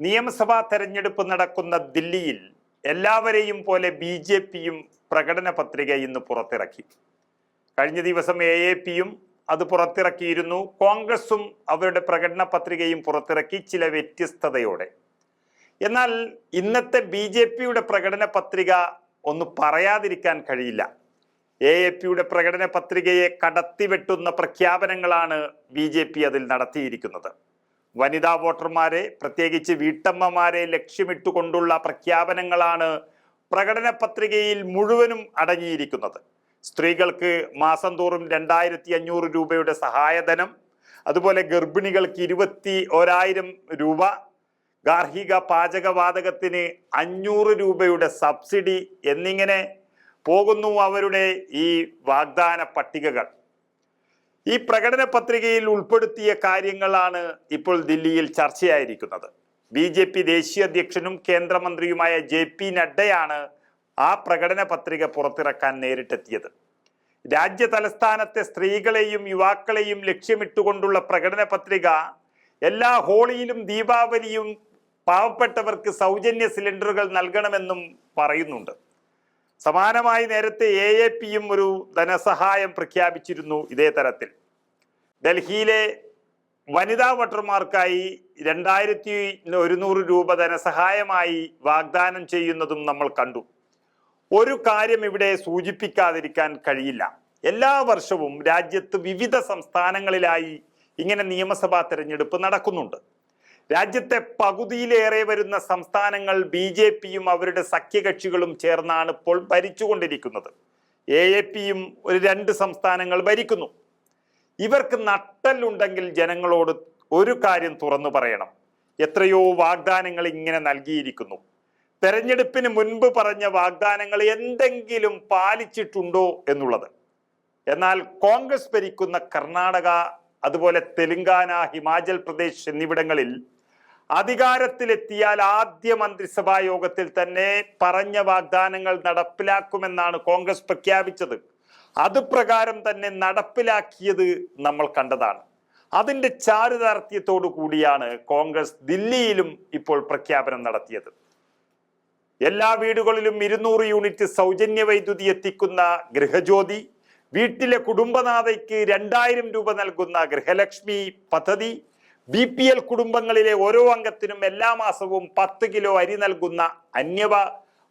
നിയമസഭാ തെരഞ്ഞെടുപ്പ് നടക്കുന്ന ദില്ലിയിൽ എല്ലാവരെയും പോലെ ബി ജെ പിയും പ്രകടന പത്രിക ഇന്ന് പുറത്തിറക്കി. കഴിഞ്ഞ ദിവസം എ എ പിയും അത് പുറത്തിറക്കിയിരുന്നു. കോൺഗ്രസും അവരുടെ പ്രകടന പത്രികയും പുറത്തിറക്കി ചില വ്യത്യസ്തതയോടെ. എന്നാൽ ഇന്നത്തെ ബി ജെ പിയുടെ പ്രകടന പത്രിക ഒന്ന് പറയാതിരിക്കാൻ കഴിയില്ല. എ എ പിയുടെ പ്രകടന പത്രികയെ കടത്തിവെട്ടുന്ന പ്രഖ്യാപനങ്ങളാണ് ബി ജെ പി അതിൽ നടത്തിയിരിക്കുന്നത്. വനിതാ വോട്ടർമാരെ പ്രത്യേകിച്ച് വീട്ടമ്മമാരെ ലക്ഷ്യമിട്ടുകൊണ്ടുള്ള പ്രഖ്യാപനങ്ങളാണ് പ്രകടന പത്രികയിൽ മുഴുവനും അടങ്ങിയിരിക്കുന്നത്. സ്ത്രീകൾക്ക് മാസം തോറും രണ്ടായിരത്തി അഞ്ഞൂറ് രൂപയുടെ സഹായധനം അതുപോലെ ഗർഭിണികൾക്ക് ഇരുപത്തി ഒരായിരം രൂപ ഗാർഹിക പാചകവാതകത്തിന് അഞ്ഞൂറ് രൂപയുടെ സബ്സിഡി എന്നിങ്ങനെ പോകുന്നു അവരുടെ ഈ വാഗ്ദാന പട്ടികകൾ. ഈ പ്രകടന പത്രികയിൽ ഉൾപ്പെടുത്തിയ കാര്യങ്ങളാണ് ഇപ്പോൾ ദില്ലിയിൽ ചർച്ചയായിരിക്കുന്നത്. ബി ജെ പി ദേശീയ അധ്യക്ഷനും കേന്ദ്രമന്ത്രിയുമായ ജെ പി നഡ്ഡയാണ് ആ പ്രകടന പത്രിക പുറത്തിറക്കാൻ നേരിട്ടെത്തിയത്. രാജ്യ തലസ്ഥാനത്തെ സ്ത്രീകളെയും യുവാക്കളെയും ലക്ഷ്യമിട്ടുകൊണ്ടുള്ള പ്രകടന പത്രിക എല്ലാ ഹോളിയിലും ദീപാവലിയും പാവപ്പെട്ടവർക്ക് സൗജന്യ സിലിണ്ടറുകൾ നൽകണമെന്നും പറയുന്നുണ്ട്. സമാനമായി നേരത്തെ എ എ പിയും ഒരു ധനസഹായം പ്രഖ്യാപിച്ചിരുന്നു ഇതേ തരത്തിൽ. ഡൽഹിയിലെ വനിതാ വോട്ടർമാർക്കായി രണ്ടായിരത്തി ഒരുന്നൂറ് രൂപ ധനസഹായമായി വാഗ്ദാനം ചെയ്യുന്നതും നമ്മൾ കണ്ടു. ഒരു കാര്യം ഇവിടെ സൂചിപ്പിക്കാതിരിക്കാൻ കഴിയില്ല. എല്ലാ വർഷവും രാജ്യത്ത് വിവിധ സംസ്ഥാനങ്ങളിലായി ഇങ്ങനെ നിയമസഭാ തെരഞ്ഞെടുപ്പ് നടക്കുന്നുണ്ട്. രാജ്യത്തെ പകുതിയിലേറെ വരുന്ന സംസ്ഥാനങ്ങൾ ബി ജെ പിയും അവരുടെ സഖ്യകക്ഷികളും ചേർന്നാണ് ഇപ്പോൾ ഭരിച്ചുകൊണ്ടിരിക്കുന്നത്. എ എ പിയും ഒരു രണ്ട് സംസ്ഥാനങ്ങൾ ഭരിക്കുന്നു. ഇവർക്ക് നട്ടല്ലുണ്ടെങ്കിൽ ജനങ്ങളോട് ഒരു കാര്യം തുറന്നു പറയണം. എത്രയോ വാഗ്ദാനങ്ങൾ ഇങ്ങനെ നൽകിയിരിക്കുന്നു. തെരഞ്ഞെടുപ്പിന് മുൻപ് പറഞ്ഞ വാഗ്ദാനങ്ങൾ എന്തെങ്കിലും പാലിച്ചിട്ടുണ്ടോ എന്നുള്ളത്. എന്നാൽ കോൺഗ്രസ് ഭരിക്കുന്ന കർണാടക അതുപോലെ തെലുങ്കാന ഹിമാചൽ പ്രദേശ് എന്നിവിടങ്ങളിൽ അധികാരത്തിലെത്തിയാൽ ആദ്യ മന്ത്രിസഭാ യോഗത്തിൽ തന്നെ പറഞ്ഞ വാഗ്ദാനങ്ങൾ നടപ്പിലാക്കുമെന്നാണ് കോൺഗ്രസ് പ്രഖ്യാപിച്ചത്. അത് പ്രകാരം തന്നെ നടപ്പിലാക്കിയത് നമ്മൾ കണ്ടതാണ്. അതിന്റെ ചാരുതാർത്ഥ്യത്തോടു കൂടിയാണ് കോൺഗ്രസ് ദില്ലിയിലും ഇപ്പോൾ പ്രഖ്യാപനം നടത്തിയത്. എല്ലാ വീടുകളിലും ഇരുന്നൂറ് യൂണിറ്റ് സൗജന്യ വൈദ്യുതി എത്തിക്കുന്ന ഗൃഹജ്യോതി വീട്ടിലെ കുടുംബനാഥയ്ക്ക് രണ്ടായിരം രൂപ നൽകുന്ന ഗൃഹലക്ഷ്മി പദ്ധതി ബി പി എൽ കുടുംബങ്ങളിലെ ഓരോ അംഗത്തിനും എല്ലാ മാസവും പത്ത് കിലോ അരി നൽകുന്ന അന്യവ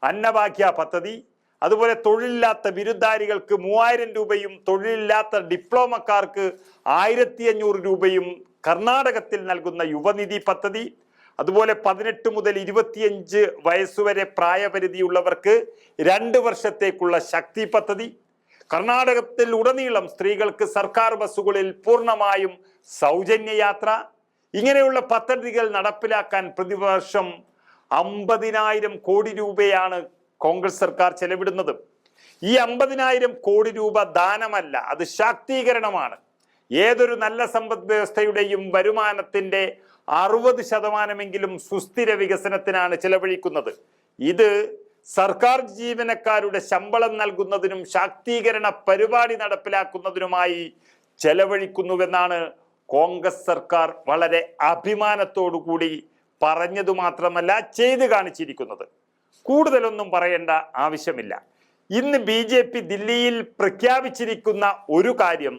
അന്നഭാഗ്യ പദ്ധതി. അതുപോലെ തൊഴിലില്ലാത്ത ബിരുദാരികൾക്ക് മൂവായിരം രൂപയും തൊഴിലില്ലാത്ത ഡിപ്ലോമക്കാർക്ക് ആയിരത്തി അഞ്ഞൂറ് രൂപയും കർണാടകത്തിൽ നൽകുന്ന യുവനിധി പദ്ധതി. അതുപോലെ പതിനെട്ട് മുതൽ ഇരുപത്തിയഞ്ച് വയസ്സുവരെ പ്രായപരിധിയുള്ളവർക്ക് രണ്ട് വർഷത്തേക്കുള്ള ശക്തി പദ്ധതി. കർണാടകത്തിൽ ഉടനീളം സ്ത്രീകൾക്ക് സർക്കാർ ബസ്സുകളിൽ പൂർണമായും സൗജന്യ യാത്ര ഇങ്ങനെയുള്ള പദ്ധതികൾ നടപ്പിലാക്കാൻ പ്രതിവർഷം അമ്പതിനായിരം കോടി രൂപയാണ് കോൺഗ്രസ് സർക്കാർ ചെലവിടുന്നത്. ഈ അമ്പതിനായിരം കോടി രൂപ ദാനമല്ല അത് ശാക്തീകരണമാണ്. ഏതൊരു നല്ല സമ്പദ് വ്യവസ്ഥയുടെയും വരുമാനത്തിന്റെ അറുപത് ശതമാനമെങ്കിലും സുസ്ഥിര വികസനത്തിനാണ് ചെലവഴിക്കുന്നത്. ഇത് സർക്കാർ ജീവനക്കാരുടെ ശമ്പളം നൽകുന്നതിനും ശാക്തീകരണ പരിപാടി നടപ്പിലാക്കുന്നതിനുമായി ചെലവഴിക്കുന്നുവെന്നാണ് കോൺഗ്രസ് സർക്കാർ വളരെ അഭിമാനത്തോടു കൂടി പറഞ്ഞതു മാത്രമല്ല ചെയ്തു കാണിച്ചിരിക്കുന്നത്. കൂടുതലൊന്നും പറയേണ്ട ആവശ്യമില്ല. ഇന്ന് ബി ജെ പി ദില്ലിയിൽ പ്രഖ്യാപിച്ചിരിക്കുന്ന ഒരു കാര്യം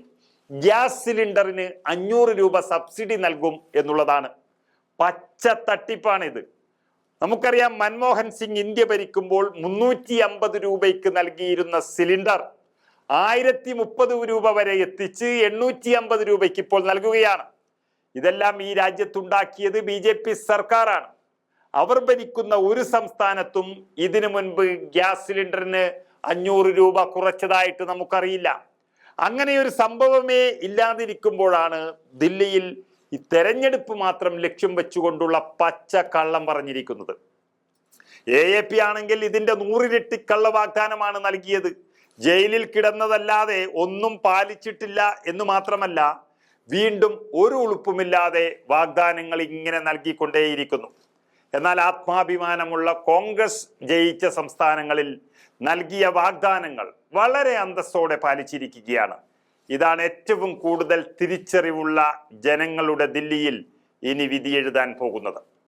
ഗ്യാസ് സിലിണ്ടറിന് അഞ്ഞൂറ് രൂപ സബ്സിഡി നൽകും എന്നുള്ളതാണ്. പച്ച തട്ടിപ്പാണിത്. നമുക്കറിയാം മൻമോഹൻ സിംഗ് ഇന്ത്യ ഭരിക്കുമ്പോൾ മുന്നൂറ്റി അമ്പത് രൂപയ്ക്ക് നൽകിയിരുന്ന സിലിണ്ടർ ആയിരത്തി മുപ്പത് രൂപ വരെ എത്തിച്ച് എണ്ണൂറ്റി അമ്പത് രൂപയ്ക്ക് ഇപ്പോൾ നൽകുകയാണ്. ഇതെല്ലാം ഈ രാജ്യത്തുണ്ടാക്കിയത് ബി ജെ പി സർക്കാരാണ്. അവർ ഭരിക്കുന്ന ഒരു സംസ്ഥാനത്തും ഇതിനു മുൻപ് ഗ്യാസ് സിലിണ്ടറിന് അഞ്ഞൂറ് രൂപ കുറച്ചതായിട്ട് നമുക്കറിയില്ല. അങ്ങനെ ഒരു സംഭവമേ ഇല്ലാതിരിക്കുമ്പോഴാണ് ദില്ലിയിൽ ഈ തെരഞ്ഞെടുപ്പ് മാത്രം ലക്ഷ്യം വെച്ചുകൊണ്ടുള്ള പച്ച കള്ളം പറഞ്ഞിരിക്കുന്നത്. എ എ പി ആണെങ്കിൽ ഇതിന്റെ നൂറിരട്ടി കള്ള വാഗ്ദാനമാണ് നൽകിയത്. ജയിലിൽ കിടന്നതല്ലാതെ ഒന്നും പാലിച്ചിട്ടില്ല എന്ന് മാത്രമല്ല വീണ്ടും ഒരു ഉളുപ്പുമില്ലാതെ വാഗ്ദാനങ്ങൾ ഇങ്ങനെ നൽകിക്കൊണ്ടേയിരിക്കുന്നു. എന്നാൽ ആത്മാഭിമാനമുള്ള കോൺഗ്രസ് ജയിച്ച സംസ്ഥാനങ്ങളിൽ നൽകിയ വാഗ്ദാനങ്ങൾ വളരെ അന്തസ്സോടെ പാലിച്ചിരിക്കുകയാണ്. ഇതാണ് ഏറ്റവും കൂടുതൽ തിരിച്ചറിവുള്ള ജനങ്ങളുടെ ദില്ലിയിൽ ഇനി വിധിയെഴുതാൻ പോകുന്നത്.